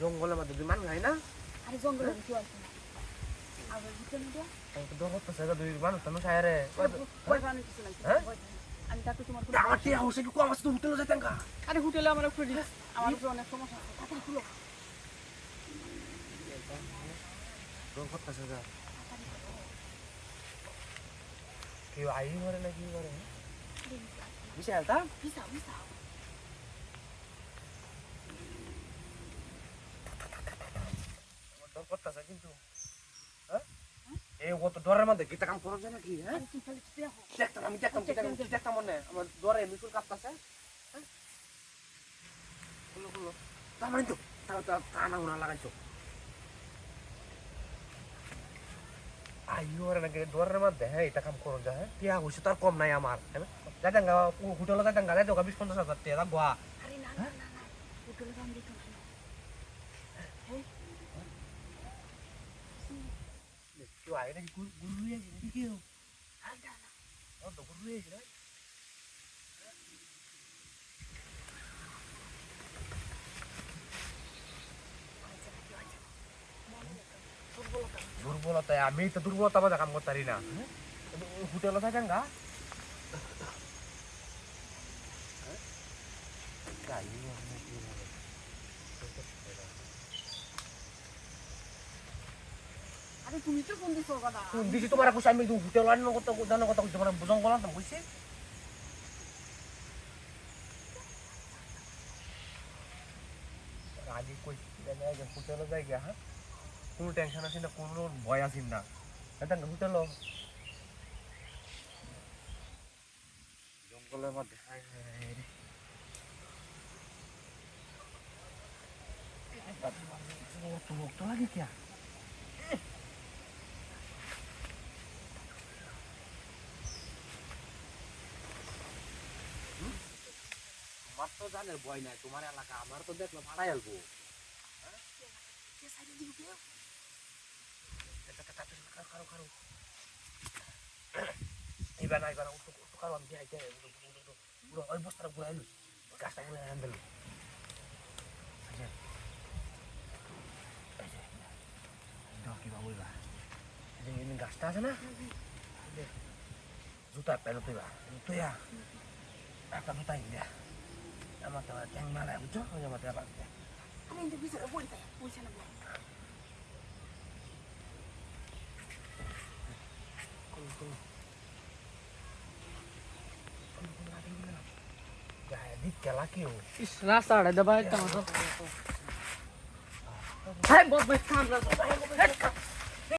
জঙ্গলের মধ্যে খাই না? আরে না হ্যাঁ? কম আছে তো হোটেলে যেতেন কা আরে হোটেলে আমার অনেক সমস্যা খুলো তোর কথা সাজা কেউ আই করে না কি করে বিশাল তা ডর করতেছে কিন্তু। হ্যাঁ? এই কত ডরের মধ্যে। গীতা কাম করা যায় নাকি হ্যাঁ? দেখতাম আমি দেখতাম দেখতাম দেখতাম মনে? আমার ডরে মিশুল কাঁপতাছে। হ্যাঁ? খুলো খুলো তার মানে তো তাও তা কানা উনা লাগাইছো। নাকি মধ্যে হ্যাঁ এটা কাম করুন যা হ্যাঁ? টিয়া তার কম নাই আমার হোটেলে যাইতো বিশ পঞ্চাশ হাজার টিয়া গোয়া। কেউ আগে নাকি গুরু হয়েছে গুরু দুর্বলতা আমি তো দুর্বলতা বাজা কাম করতে পারি না। হোটেলে থাকেন গা। তুমি তো দিছো কথা দিছি তোমার কুছ আমি হোটেল আনি কত জানো কত তোমার বুঝং গলাম তো বুঝছি? আগে কই হোটেলে যাই গিয়া হ্যাঁ? কোনো টেনশন আছে না, কোনো ভয় আছে না। এটা হোটেল জঙ্গলের মধ্যে। লাগে কিয়া তোমার তো জানের ভয় নাই, তোমার এলাকা, আমার তো দেখল ভাড়াই আলবো। juga naik untuk untuk kalau dia aja ya untuk untuk untuk udah oh bos terbuka lu bekas tak boleh aja aja dok kita boleh lah jadi ini gas tas sana juta peluk tiba itu ya apa kita ini ya sama tuh, yang mana itu sama teman apa kita ada bisa boleh saya boleh इस रास्ता आड़े दबाए तो मतलब। बहुत बेकार रास्ता है